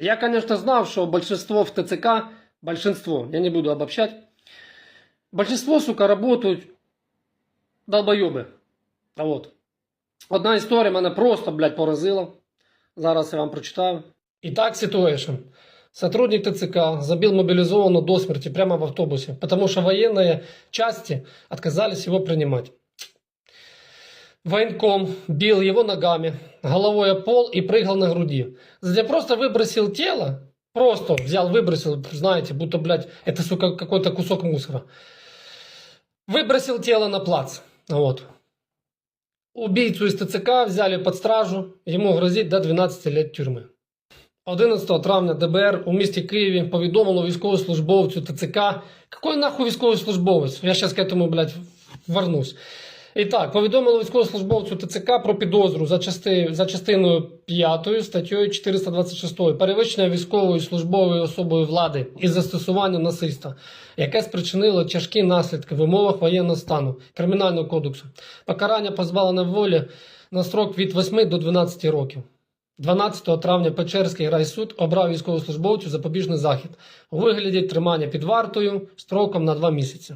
Я, конечно, знал, что большинство в ТЦК, большинство, я не буду обобщать, большинство, сука, работают долбоеби. А вот. Одна історія мене просто, блядь, поразила. Зараз я вам прочитаю. Итак, ситуация. Сотрудник ТЦК забил мобилизованного до смерти прямо в автобусе, потому что военные части отказались его принимать. Военком бил его ногами, головой о пол и прыгал на груди. Затем просто выбросил тело, просто взял, выбросил, знаете, будто, блядь, это, сука, какой-то кусок мусора. Выбросил тело на плац. Вот. Убийцу из ТЦК взяли под стражу, ему грозить до 12 лет тюрми. 11 травня ДБР у місті Києві повідомило військовослужбовцю ТЦК. Какой нахуй військовослужбовець? Я зараз к этому, блядь, вернусь. І так, повідомило військовослужбовцю ТЦК про підозру за, части, за частиною 5 статтею 426 перевищення військової службової особою влади із застосуванням насильства, яке спричинило тяжкі наслідки в умовах воєнного стану Кримінального кодексу. Покарання позбавлене волі на строк від 8 до 12 років. 12 травня Печерський райсуд обрав військовослужбовцю запобіжний захід у вигляді тримання під вартою строком на 2 місяці.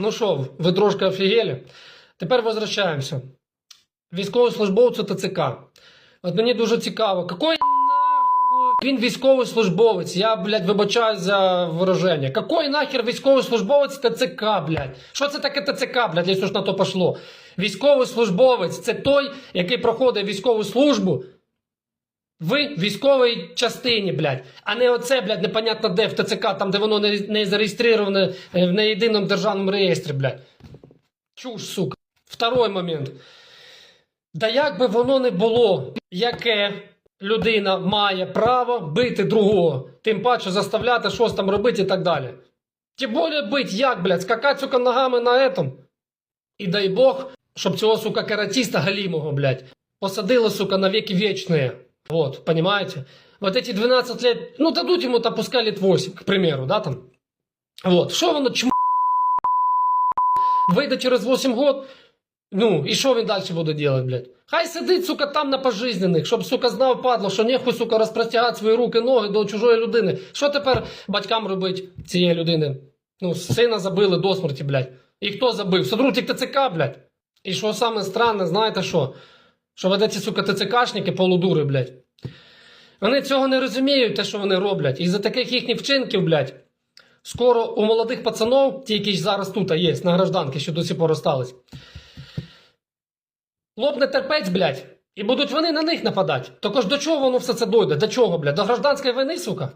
Ну що, ви трошки офігели? Тепер возвращаємося. Військовослужбовцю ТЦК. От мені дуже цікаво, какой він військовий службовець? Я, блядь, вибачаю за вираження. Какой нахер військовий службовець ТЦК, блядь? Що це таке ТЦК, блядь, якщо ж на то пошло? Військовий службовець це той, який проходить військову службу в військовій частині, блядь, а не оце, блядь, непонятно де в ТЦК, там, де воно не, не зареєстроване е, в неєдиному державному реєстрі, блядь. Чуш, сука. Второй момент. Да як би воно не було, яке людина має право бити другого, тим паче заставляти щось там робити і так далі. Тим більше бить як, блядь, скакати, сука, ногами на этом. І дай Бог, щоб цього, сука, каратиста галімого, блядь, посадили, сука, на веки вечные. Вот, понимаете? Вот эти 12 лет, ну, дадут ему, там, лет 8, к примеру, да, там. Вот, що воно чм... Вийде через 8 год, ну, і що він далі буде делать, блядь? Хай сидить, сука, там на пожизнених, щоб, сука, знав, падло, що нехуй, сука, розпростягати свої руки, ноги до чужої людини. Що тепер батькам робить цієї людини? Ну, сина забили до смерті, блядь. І хто забив? Сотрудник ТЦК, блядь. І що саме странне, знаєте що? Що веде ці, сука, ТЦКшники полудури, блядь. Вони цього не розуміють, те, що вони роблять. І за таких їхніх вчинків, блядь, скоро у молодих пацанов, ті, які зараз тут є, на гражданки, що до сих пор остались, лопне терпець, блядь, і будуть вони на них нападати. Також до чого воно все це дойде? До чого, блядь? До гражданської війни, сука?